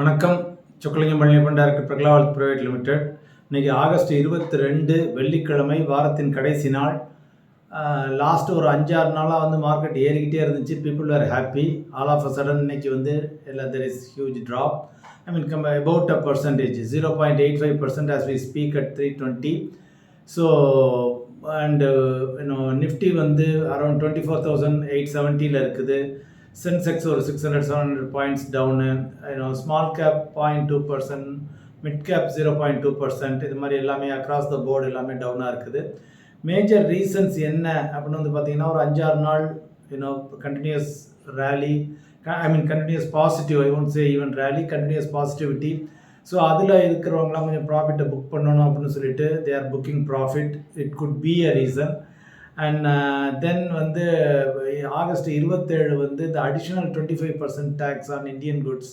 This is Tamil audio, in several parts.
வணக்கம். சொக்கலிங்கம் பழனியப்பன் டைரக்டர் பிரகலாவல் பிரைவேட் லிமிடெட். இன்னைக்கு ஆகஸ்ட் இருபத்தி ரெண்டு வெள்ளிக்கிழமை வாரத்தின் கடைசி நாள். லாஸ்ட் ஒரு அஞ்சாறு நாளாக வந்து மார்க்கெட் ஏறிக்கிட்டே இருந்துச்சு. People are happy all of a sudden இன்னைக்கு வந்து எல்லா there is huge drop I mean come about a percentage zero point eight five percent as we speak at three twenty so and இன்னும் நிஃப்டி வந்து around twenty four thousand eight செவன்ட்டியில் இருக்குது. சென்செக்ஸ் ஒரு six hundred seven hundred points down you know small cap point two percent mid cap zero point two percent இது மாதிரி எல்லாமே அக்ராஸ் த போர்டு எல்லாமே டவுனாக இருக்குது. மேஜர் ரீசன்ஸ் என்ன அப்படின்னு வந்து பார்த்தீங்கன்னா ஒரு அஞ்சாறு நாள் you know continuous rally I mean continuous positive I won't say even rally continuous positivity so அதில் இருக்கிறவங்களாம் கொஞ்சம் ப்ராஃபிட்டை புக் பண்ணணும் அப்படின்னு சொல்லிட்டு they are booking profit it could be a reason and then uh, வந்து ஆகஸ்ட் இருபத்தேழு வந்து இந்த additional twenty five percent tax on Indian goods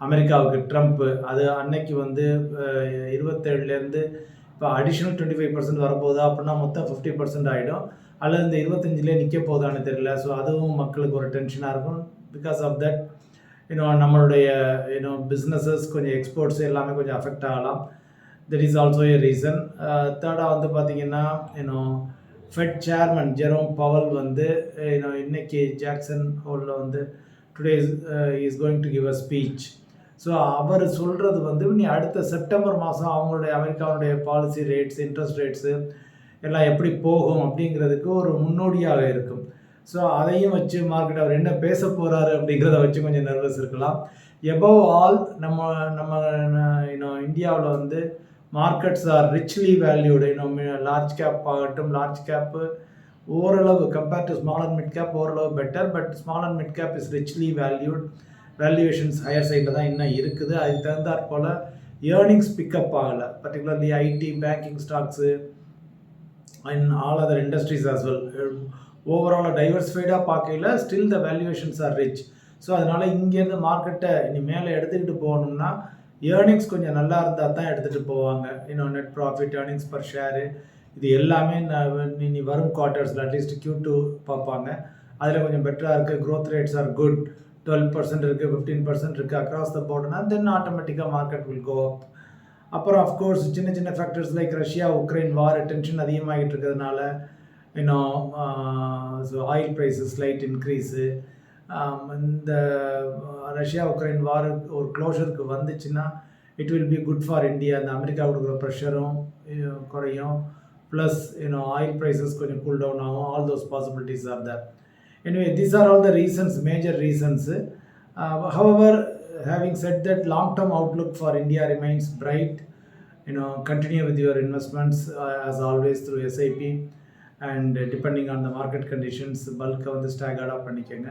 அமெரிக்காவுக்கு ட்ரம்ப்பு அது அன்னைக்கு வந்து இருபத்தேழுலேருந்து இப்போ அடிஷ்னல் டுவெண்ட்டி ஃபைவ் பர்சன்ட் வரப்போகுதா அப்படின்னா மொத்தம் ஃபிஃப்டி பர்சன்ட் ஆகிடும் அல்லது இந்த இருபத்தஞ்சிலே நிற்க போதான்னு தெரியல. ஸோ அதுவும் மக்களுக்கு ஒரு டென்ஷனாக இருக்கும். பிகாஸ் ஆஃப் தட் இன்னும் நம்மளுடைய இன்னும் பிஸ்னஸஸ் கொஞ்சம் எக்ஸ்போர்ட்ஸ் எல்லாமே கொஞ்சம் அஃபெக்ட் ஆகலாம். That is also a reason தேர்டாக வந்து பார்த்திங்கன்னா இன்னும் ஃபெட் சேர்மன் ஜெரோம் பவல் வந்து eh, இன்னைக்கு ஜாக்சன் ஹோலில் வந்து today is going to give a speech so அவர் சொல்கிறது வந்து நீ அடுத்த செப்டம்பர் மாதம் அவங்களுடைய அமெரிக்காவுடைய பாலிசி ரேட்ஸ் இன்ட்ரெஸ்ட் ரேட்ஸு எல்லாம் எப்படி போகும் அப்படிங்கிறதுக்கு ஒரு முன்னோடியாக இருக்கும். ஸோ அதையும் வச்சு மார்க்கெட் அவர் என்ன பேச போகிறாரு அப்படிங்கிறத வச்சு கொஞ்சம் நர்வஸ் இருக்கலாம். எபவ் ஆல் நம்ம நம்ம இன்னும் இந்தியாவில் வந்து மார்க்கெட்ஸ் ஆர் ரிச்லி வேல்யூடு இன்னும் லார்ஜ் கேப் ஆகட்டும் லார்ஜ் கேப்பு ஓரளவு compare to small and mid cap ஓரளவு better but small and mid cap is richly valued valuations higher சைடில் தான் இன்னும் இருக்குது. அதுக்கு தகுந்தாற் போல் ஏர்னிங்ஸ் பிக்கப் ஆகலை. Particularly IT banking stocks and all other industries as well ஓவராலாக டைவர்ஸ்ஃபைடாக பார்க்கல still the valuations are rich so அதனால் இங்கேருந்து மார்க்கெட்டை இனி மேலே எடுத்துக்கிட்டு போகணும்னா ஏர்னிங்ஸ் கொஞ்சம் நல்லா இருந்தால் தான் எடுத்துகிட்டு போவாங்க. இன்னும் net profit earnings per share இது எல்லாமே இனி வரும் குவார்ட்டர்ஸில் அட்லீஸ்ட் கியூ டூ பார்ப்பாங்க. அதில் கொஞ்சம் பெட்டராக இருக்குது growth rates are good twelve percent இருக்குது ஃபிஃப்டீன் பர்சன்ட் இருக்குது அக்ராஸ் த போர்டுனா தென் ஆட்டோமேட்டிக்காக மார்க்கெட் வில் கோ அப் அப்புறம் அஃப்கோர்ஸ் சின்ன சின்ன factors like Russia Ukraine war tension அதிகமாகிட்டு இருக்கிறதுனால இன்னும் so oil prices light increase இந்த ரஷ்யா உக்ரைன் வார் ஒரு க்ளோஷருக்கு வந்துச்சுன்னா it will be good for India இந்த அமெரிக்கா கொடுக்குற ப்ரெஷரும் குறையும். Plus you know oil prices கொஞ்சம் கூல் டவுன் ஆகும். All those possibilities are there எனவே these are all the reasons major reasons however having said that long term outlook for india remains bright. You know continue with your investments uh, as always through sip and uh, depending on the market conditions வந்து ஸ்டாக் அடாப்ட் பண்ணிக்கோங்க.